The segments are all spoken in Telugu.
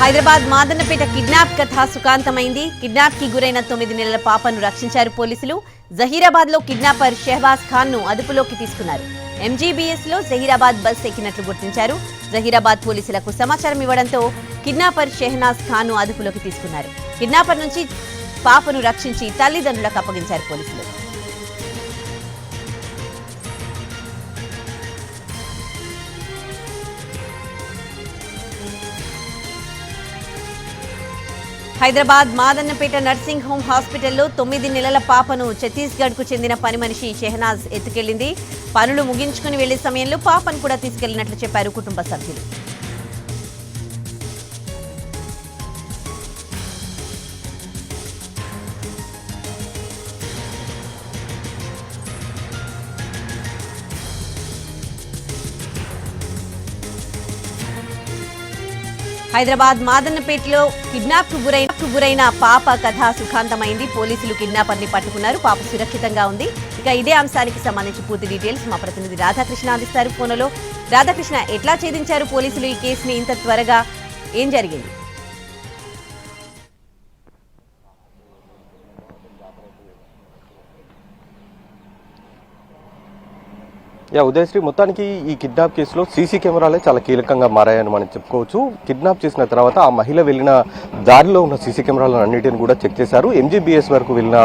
హైదరాబాద్ మాదన్నపేట కిడ్నాప్ కథ సుఖాంతమైంది. కిడ్నాప్కి గురైన తొమ్మిది నెలల పాపను రక్షించారు పోలీసులు. జహీరాబాద్లో కిడ్నాపర్ షెహబాజ్ ఖాన్ను అదుపులోకి తీసుకున్నారు. ఎంజీబీఎస్లో జహీరాబాద్ బస్ ఎక్కినట్లు గుర్తించారు. జహీరాబాద్ పోలీసులకు సమాచారం ఇవ్వడంతో కిడ్నాపర్ షెహనాజ్ ఖాన్ను అదుపులోకి తీసుకున్నారు. కిడ్నాపర్ నుంచి పాపను రక్షించి తల్లిదండ్రులకు అప్పగించారు పోలీసులు. హైదరాబాద్ మాదన్నపేట నర్సింగ్ హోమ్ హాస్పిటల్లో తొమ్మిది నెలల పాపను ఛత్తీస్గఢ్కు చెందిన పని మనిషి షెహనాజ్ ఎత్తుకెళ్ళింది పనులు ముగించుకుని వెళ్ళే సమయంలో పాపను కూడా తీసుకెళ్ళినట్లు చెప్పారు కుటుంబ సభ్యులు. హైదరాబాద్ మాదన్నపేటలో కిడ్నాప్కు గురైన కు గురైన పాప కథ సుఖాంతమైంది. పోలీసులు కిడ్నాపర్ని పట్టుకున్నారు. పాప సురక్షితంగా ఉంది. ఇక ఇదే అంశానికి సంబంధించి పూర్తి డీటెయిల్స్ మా ప్రతినిధి రాధాకృష్ణ అందిస్తారు. ఫోన్లో రాధాకృష్ణ ఎట్లా ఛేదించారు పోలీసులు ఈ కేసుని ఇంత త్వరగా? ఏం జరిగింది? యా ఉదయశ్రీ మొత్తానికి ఈ కిడ్నాప్ కేసులో సీసీ కెమెరాలే చాలా కీలకంగా మారాయని మనం చెప్పుకోవచ్చు. కిడ్నాప్ చేసిన తర్వాత ఆ మహిళ వెళ్ళిన దారిలో ఉన్న సీసీ కెమెరాలను అన్నిటిని కూడా చెక్ చేశారు. ఎంజీబీఎస్ వరకు వెళ్ళిన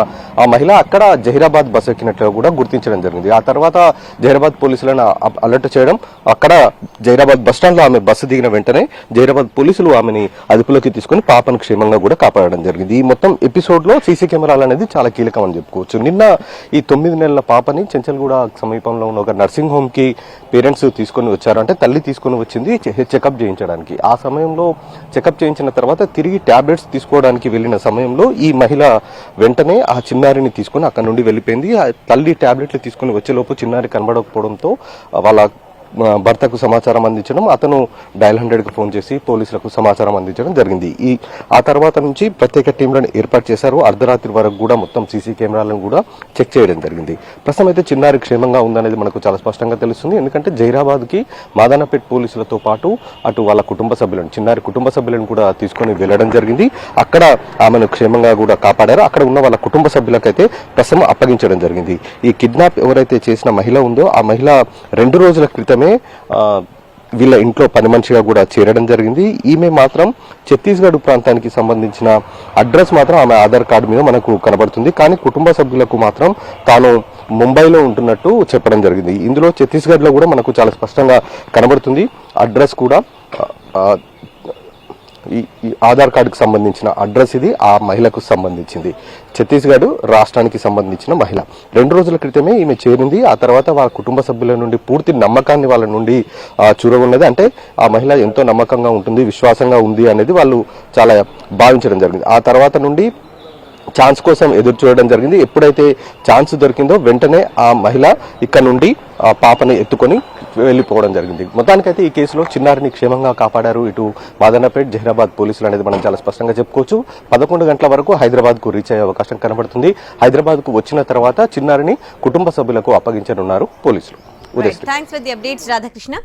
ఆ మహిళ అక్కడ జహీరాబాద్ బస్ ఎక్కినట్లు కూడా గుర్తించడం జరిగింది. ఆ తర్వాత జహీరాబాద్ పోలీసులను అలర్ట్ చేయడం అక్కడ జహీరాబాద్ బస్ స్టాండ్లో ఆమె బస్సు దిగిన వెంటనే జహీరాబాద్ పోలీసులు ఆమెని అదుపులోకి తీసుకుని పాపను క్షేమంగా కూడా కాపాడడం జరిగింది. ఈ మొత్తం ఎపిసోడ్లో సీసీ కెమెరాలు అనేది చాలా కీలకం అని చెప్పుకోవచ్చు. నిన్న ఈ తొమ్మిది నెలల పాపని చెంచల్గూడ సమీపంలో ఉన్న ఒక నర్సింగ్ నర్సింగ్ హోమ్కి పేరెంట్స్ తీసుకొని వచ్చారు. అంటే తల్లి తీసుకొని వచ్చింది చెకప్ చేయించడానికి. ఆ సమయంలో చెకప్ చేయించిన తర్వాత తిరిగి టాబ్లెట్స్ తీసుకోవడానికి వెళ్ళిన సమయంలో ఈ మహిళ వెంటనే ఆ చిన్నారిని తీసుకొని అక్కడ నుండి వెళ్ళిపోయింది. ఆ తల్లి టాబ్లెట్లు తీసుకొని వచ్చేలోపు చిన్నారి కనబడకపోవడంతో వాళ్ళ భర్తకు సమాచారం అందించడం అతను డయల్ హండ్రెడ్కి ఫోన్ చేసి పోలీసులకు సమాచారం అందించడం జరిగింది. ఈ ఆ తర్వాత నుంచి ప్రత్యేక టీంలను ఏర్పాటు చేశారు. అర్ధరాత్రి వరకు కూడా మొత్తం సీసీ కెమెరాలను కూడా చెక్ చేయడం జరిగింది. ప్రస్తుతం అయితే చిన్నారి క్షేమంగా ఉందనేది మనకు చాలా స్పష్టంగా తెలుస్తుంది. ఎందుకంటే జైరాబాద్కి మాదానపేట్ పోలీసులతో పాటు అటు వాళ్ళ కుటుంబ సభ్యులను చిన్నారి కుటుంబ సభ్యులను కూడా తీసుకొని వెళ్ళడం జరిగింది. అక్కడ ఆమెను క్షేమంగా కూడా కాపాడారు. అక్కడ ఉన్న వాళ్ళ కుటుంబ సభ్యులకైతే ప్రస్తుతం అప్పగించడం జరిగింది. ఈ కిడ్నాప్ ఎవరైతే చేసిన మహిళ ఉందో ఆ మహిళ రెండు రోజుల క్రితమే ఆ, వీళ్ళ ఇంట్లో పని మనిషిగా కూడా చేరడం జరిగింది. ఈమె మాత్రం ఛత్తీస్గఢ్ ప్రాంతానికి సంబంధించిన అడ్రస్ మాత్రం ఆమె ఆధార్ కార్డు మీద మనకు కనబడుతుంది. కానీ కుటుంబ సభ్యులకు మాత్రం తాను ముంబైలో ఉంటున్నట్టు చెప్పడం జరిగింది. ఇందులో ఛత్తీస్గఢ్లో కూడా మనకు చాలా స్పష్టంగా కనబడుతుంది. అడ్రస్ కూడా ఈ ఆధార్ కార్డుకు సంబంధించిన అడ్రస్ ఇది ఆ మహిళకు సంబంధించింది. ఛత్తీస్గఢ్ రాష్ట్రానికి సంబంధించిన మహిళ. రెండు రోజుల క్రితమే ఈమె చేరింది. ఆ తర్వాత వాళ్ళ కుటుంబ సభ్యుల నుండి పూర్తి నమ్మకాన్ని వాళ్ళ నుండి చూరగొన్నది. అంటే ఆ మహిళ ఎంతో నమ్మకంగా ఉంటుంది విశ్వాసంగా ఉంది అనేది వాళ్ళు చాలా భావించడం జరిగింది. ఆ తర్వాత నుండి ఛాన్స్ కోసం ఎదురు చూడడం జరిగింది. ఎప్పుడైతే ఛాన్స్ దొరికిందో వెంటనే ఆ మహిళ ఇక్కడ నుండి ఆ పాపని ఎత్తుకొని వెళ్ళిపోవడం జరిగింది. మొత్తానికైతే ఈ కేసులో చిన్నారిని క్షేమంగా కాపాడారు. ఇటు మాదన్నపేట్ జహీరాబాద్ పోలీసులు అనేది మనం చాలా స్పష్టంగా చెప్పుకోవచ్చు. పదకొండు గంటల వరకు హైదరాబాద్కు రీచ్ అయ్యే అవకాశం కనబడుతుంది. హైదరాబాద్కు వచ్చిన తర్వాత చిన్నారిని కుటుంబ సభ్యులకు అప్పగించనున్నారు పోలీసులు. Uday thanks for the updates Radhakrishna